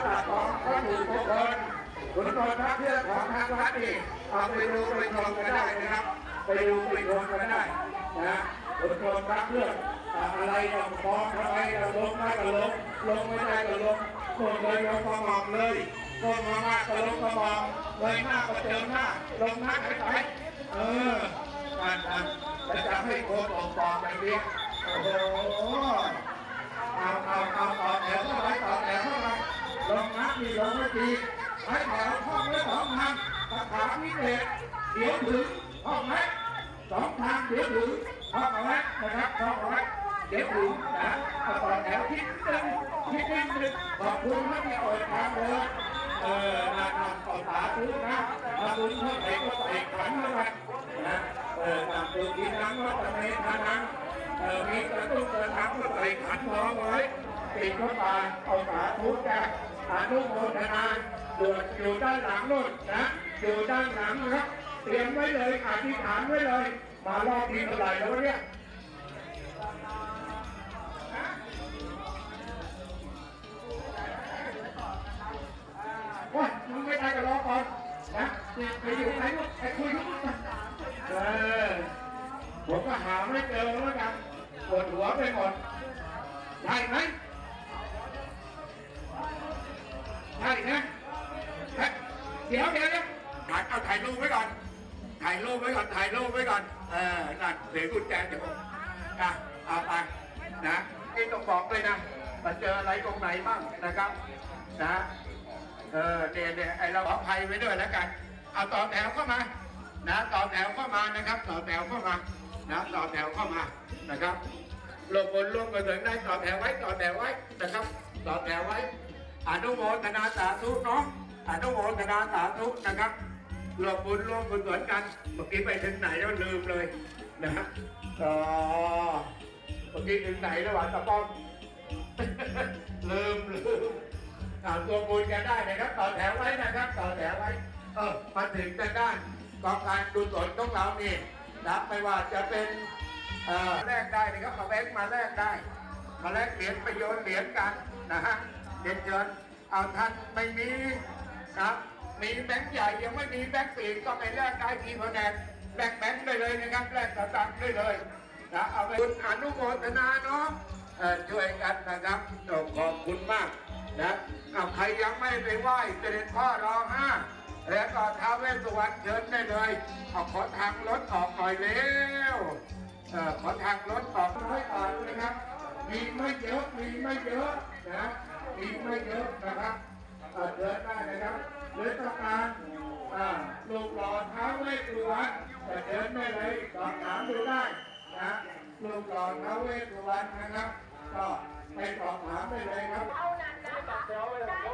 ตลาดของวัตถุมงคลขุนพลพระเครื่อของทางวัดนี่เอาไปดูไปชมกันได้นะครับ ไปดูไปชมกันได้นะขุนพลพระเครื่ออะไรก็มองทำไมก็ลงได้ก็ลงลงไม่ได้ก็ลงลงเลยก็มองเลยลงมามากก็ลงก็มองเลยหน้าก็เจอหน้าลงหน้าไปไปเออการทำและจะให้โคนออกปอกแบบนี้โอ้โห เอาเอาเอาต่อแถวเข้าไปต่อแถวเข้าไปลงน้ำมีไม่ดีให้แถวห้องละสองทางสถาพิเทศเดี๋ยวถึงห้องไหมสองทางเดี๋ยวถึงห้องเอาไว้นะครับห้องเอาไว้เดี๋ยวถึงนะเอาต่อแถวคิดหนึ่งคิดหนึ่หนึ่งขอบคุณที่มีเปิดทางเดินเออนานนต่อสาธุนะมาบุญเท่าไหร่ก็ใส่ขันเข้าไปนนะเออตามตัวกินน้ำก็ตะเมทานังเออมีกระตุ้นกระทำก็ใส่ขันทอ ติดเข้าไปเอาสาธุจ้ะอนุโมทนาดวดอยู่ด้านหลังนู่นนะอยู่ด้านหลังนะครับเตรียมไว้เลยอธิษฐานไว้เลย มารอบที่เท่าไหร่แล้วเนี่ยฮะว้ยมึงไม่ได้ก็รอก่อนนะไปอยู่ไหนลูกไปคุยกับลูกกันเออผมก็หาไม่เจอแล้วกันปวดหัวไปหมด รูปไว้ก่อน ถ่ายรูปไว้ก่อน ถ่ายรูปไว้ก่อน เออนั่นเสียกุญแจเดี๋ยวผมอะเอาไปนะนี่ต้องบอกเลยนะมาเจออะไรตรงไหนบ้างนะครับ นะ เออเนี่ยเนี่ยไอเราขออภัยไว้ด้วยแล้วกัน เอาต่อแถวเข้ามา นะ ต่อแถวเข้ามานะครับ ต่อแถวเข้ามา นะ ต่อแถวเข้ามา นะครับลงบนลงกระเถินได้ต่อแถวไว้ ต่อแถวไว้ นะครับ ต่อแถวไว้อนุโมทนาสาธุเนาะอนุโมทนาสาธุนะครับ รวมบุญรวมบุญสวนกัน เมื่อกี้ไปถึงไหนแล้วลืมเลยนะฮะอ๋อเมื่อกี้ถึงไหนแล้ววะตะป้อมลืมลืมอ่าตัวบุญกันได้นะครับต่อแถวไว้นะครับต่อแถวไว้ เออมาถึงทางด้านกองการกุศลของเรานี่นะไม่ว่าจะเป็นเอ่อแลกได้นะครับเอาแบงค์มาแลกได้ มาแลกเหรียญไปโยนเหรียญกันนะฮะเรียนเชิญเอาท่านไม่มีครับ มีแบงค์ใหญ่ยังไม่มีแบงค์ปีกก็ไปแลกได้ทีพอแนนแลกแบงค์ได้เลยนะครับแลกสตางค์ได้เลยนะเอาไปคุณอนุโมทนาเนาะช่วยกันนะครับขอบคุณมากนะเอาใครยังไม่ไปไหว้เจริญพ่อรอห้าแล้วก็ท้าเวสวรรณเชิญได้เลยเอาขอทางรถออกหน่อยเร็วขอทางรถออกร้อยบาทนะครับ มีไม่เยอะมีไม่เยอะนะมีไม่เยอะนะครับ อ่อเดินได้นะครับหรือต้องการอ่าลูกหล่อเท้าเวทสุวรรณจะเดินได้เลยสอบถามดูได้นะลูกหล่อเท้าเวทสุวรรณนะครับ ก็ไปสอบถามได้เลยครับเท่านั้นนะคะ